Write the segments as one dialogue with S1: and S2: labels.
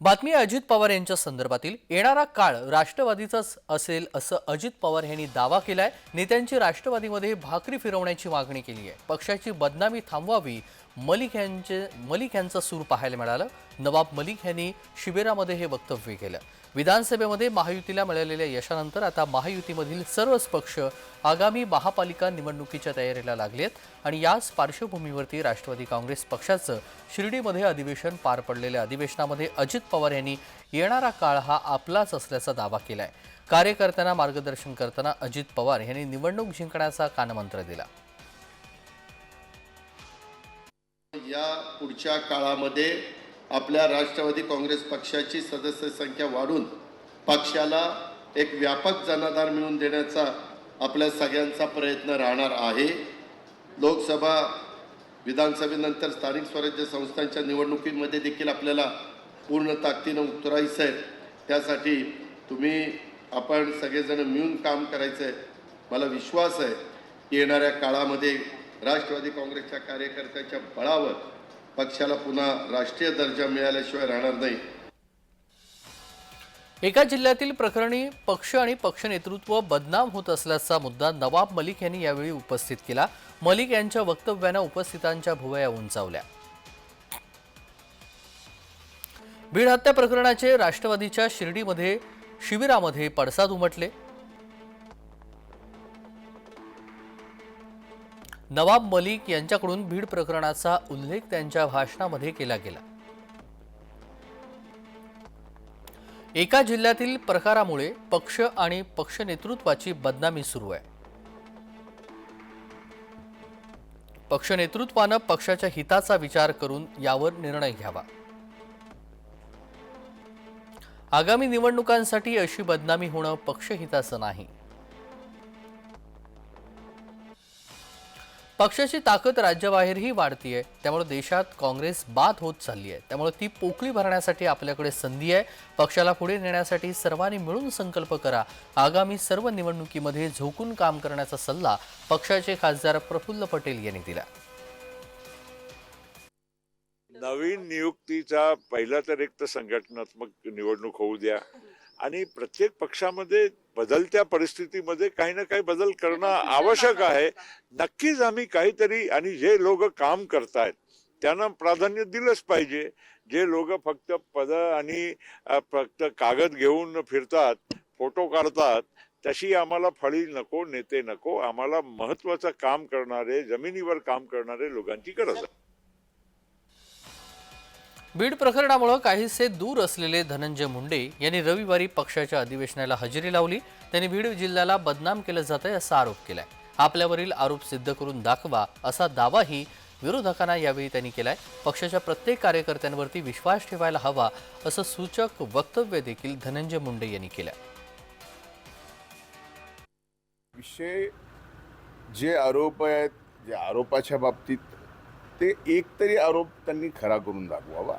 S1: बातमी अजित पवार यांच्या संदर्भातील. येणारा काळ राष्ट्रवादीचाच असेल असं अजित पवार यांनी दावा केलाय. नेत्यांची राष्ट्रवादीमध्ये भाकरी फिरवण्याची मागणी केली आहे. पक्षाची बदनामी थांबवावी मलिक यांचे मलिक यांचा सूर पाहायला मिळालं. नवाब मलिक यांनी शिबिरामध्ये हे वक्तव्य केलं. विधानसभेमध्ये महायुतीला मिळालेल्या यशानंतर आता महायुतीमधील सर्वच पक्ष आगामी महापालिका निवडणुकीच्या तयारीला लागलेत आणि याच पार्श्वभूमीवरती राष्ट्रवादी काँग्रेस पक्षाचं शिर्डीमध्ये अधिवेशन पार पडलेल्या अधिवेशनामध्ये अजित पवार यांनी येणारा काळ हा आपलाच असल्याचा दावा केलाय. कार्यकर्त्यांना मार्गदर्शन करताना अजित पवार यांनी निवडणूक जिंकण्याचा कानमंत्र दिला.
S2: या पुढच्या काळामध्ये आपल्या राष्ट्रवादी काँग्रेस पक्षाची सदस्य संख्या वाढून पक्षाला एक व्यापक जनाधार मिळवून देण्याचा आपल्या सगळ्यांचा प्रयत्न राहणार आहे. लोकसभा विधानसभेनंतर स्थानिक स्वराज्य संस्थांच्या निवडणुकीमध्ये देखील आपल्याला पूर्ण ताकदीनं उतरायचं आहे. त्यासाठी तुम्ही आपण सगळेजण मिळून काम करायचं आहे. मला विश्वास आहे की येणाऱ्या काळामध्ये राष्ट्रवादी काँग्रेसच्या कार्यकर्त्याच्या बळावर पक्षाला पुन्हा राष्ट्रीय दर्जा मिळाल्याशिवाय राहणार नाही.
S1: एका जिल्ह्यातील प्रकरणी पक्ष आणि पक्ष नेतृत्व बदनाम होत असल्याचा मुद्दा नवाब मलिक यांनी यावेळी उपस्थित केला. मलिक यांच्या वक्तव्यानं उपस्थितांच्या भुवया उंचावल्या. बीड हत्या प्रकरणाचे राष्ट्रवादीच्या शिर्डीमध्ये शिबिरामध्ये पडसाद उमटले. नवाब मलिक यांच्याकडून भीड प्रकरणाचा उल्लेख त्यांच्या भाषणामध्ये केला गेला. एका जिल्ह्यातील प्रकारामुळे पक्ष आणि पक्ष नेतृत्वाची बदनामी सुरू आहे. पक्ष नेतृत्वानं पक्षाच्या हिताचा विचार करून यावर निर्णय घ्यावा. आगामी निवडणुकांसाठी अशी बदनामी होणं पक्षहिताचं नाही. पक्षाची ताकद राज्याबाहेरही वाढतीये. त्यामुळे देशात काँग्रेस बाद होत चालली आहे त्यामुळे ती पोकळी भरण्यासाठी आपल्याकडे संधी आहे. पक्षाला पुढे नेण्यासाठी सर्वांनी मिळून संकल्प करा. आगामी सर्व निवडणुकीमध्ये झोकून काम करण्याचा सल्ला पक्षाचे खासदार प्रफुल्ल पटेल यांनी दिला.
S3: नवीन नियुक्तीचा पहिला तर एक तर संघटनात्मक निवडणूक होऊ द्या. आणि प्रत्येक पक्षामध्ये बदलत्या परिस्थितीमध्ये काही ना काही बदल करणं आवश्यक आहे. नक्कीच आम्ही काहीतरी आणि जे लोक काम करतायत त्यांना प्राधान्य दिलंच पाहिजे. जे लोक फक्त पद आणि फक्त कागद घेऊन फिरतात फोटो काढतात तशी आम्हाला फळी नको नेते नको. आम्हाला महत्वाचं काम करणारे जमिनीवर काम करणारे लोकांची गरज आहे.
S1: बीड प्रकरणामुळे काहीसे दूर असलेले धनंजय मुंडे यांनी रविवारी पक्षाच्या अधिवेशनाला हजेरी लावली. त्यांनी बीड जिल्ह्याला बदनाम केलं जातंय असा आरोप केलाय. आपल्यावरील आरोप सिद्ध करून दाखवा असा दावाही विरोधकांना यावेळी त्यांनी केलाय. पक्षाच्या प्रत्येक कार्यकर्त्यांवरती विश्वास ठेवायला हवा असं सूचक वक्तव्य देखील धनंजय मुंडे यांनी केलंय.
S4: विषय जे आरोप आहेत जे आरोपाच्या बाबतीत ते एक तरी आरोप त्यांनी खरा करून दाखवावा.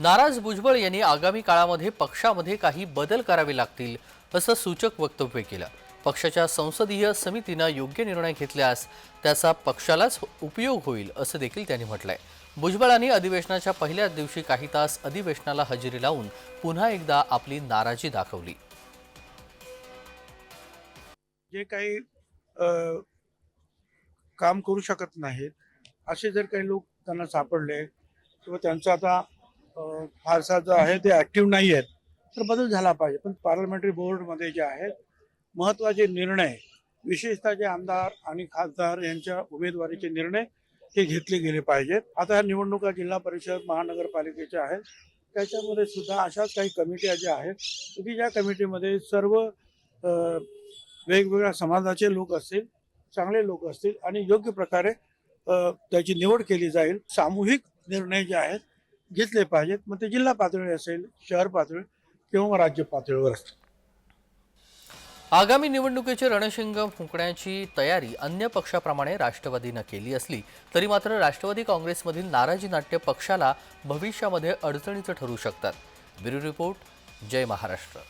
S1: नाराज भुजबळ यांनी आगामी काळामध्ये पक्षामध्ये काही बदल करावे लागतील असं सूचक वक्तव्य केलं. पक्षाच्या संसदीय समितीनं योग्य निर्णय घेतल्यास त्याचा पक्षालाच उपयोग होईल असं देखील त्यांनी म्हटलंय. भुजबळांनी अधिवेशनाच्या पहिल्याच दिवशी काही तास अधिवेशनाला हजेरी लावून पुन्हा एकदा आपली नाराजी दाखवली.
S5: जे काही काम करू शकत नाहीत असे जर काही लोक त्यांना सापडले किंवा त्यांचं आता फारसा जो आहे ते ॲक्टिव्ह नाही आहेत. तर बदल झाला पाहिजे. पण पार्लमेंटरी बोर्डमध्ये जे आहेत महत्त्वाचे निर्णय विशेषतः जे आमदार आणि खासदार यांच्या उमेदवारीचे निर्णय हे घेतले गेले पाहिजेत. आता ह्या निवडणुका जिल्हा परिषद महानगरपालिकेच्या आहेत. त्याच्यामध्ये सुद्धा अशाच काही कमिट्या ज्या आहेत की ज्या कमिटीमध्ये सर्व वेगवेगळ्या समाजाचे लोक असतील चांगले लोक असतील आणि योग्य प्रकारे त्याची निवड केली जाईल. सामूहिक निर्णय जे आहेत घेतले पाहिजेत. मग ते जिल्हा पातळी असेल शहर पातळी किंवा राज्य पातळीवर असतील.
S1: आगामी निवडणुकीचे रणशिंग फुंकण्याची तयारी अन्य पक्षाप्रमाणे राष्ट्रवादीनं केली असली तरी मात्र राष्ट्रवादी काँग्रेसमधील नाराजी नाट्य पक्षाला भविष्यामध्ये अडचणीचं ठरू शकतात. ब्युरो रिपोर्ट जय महाराष्ट्र.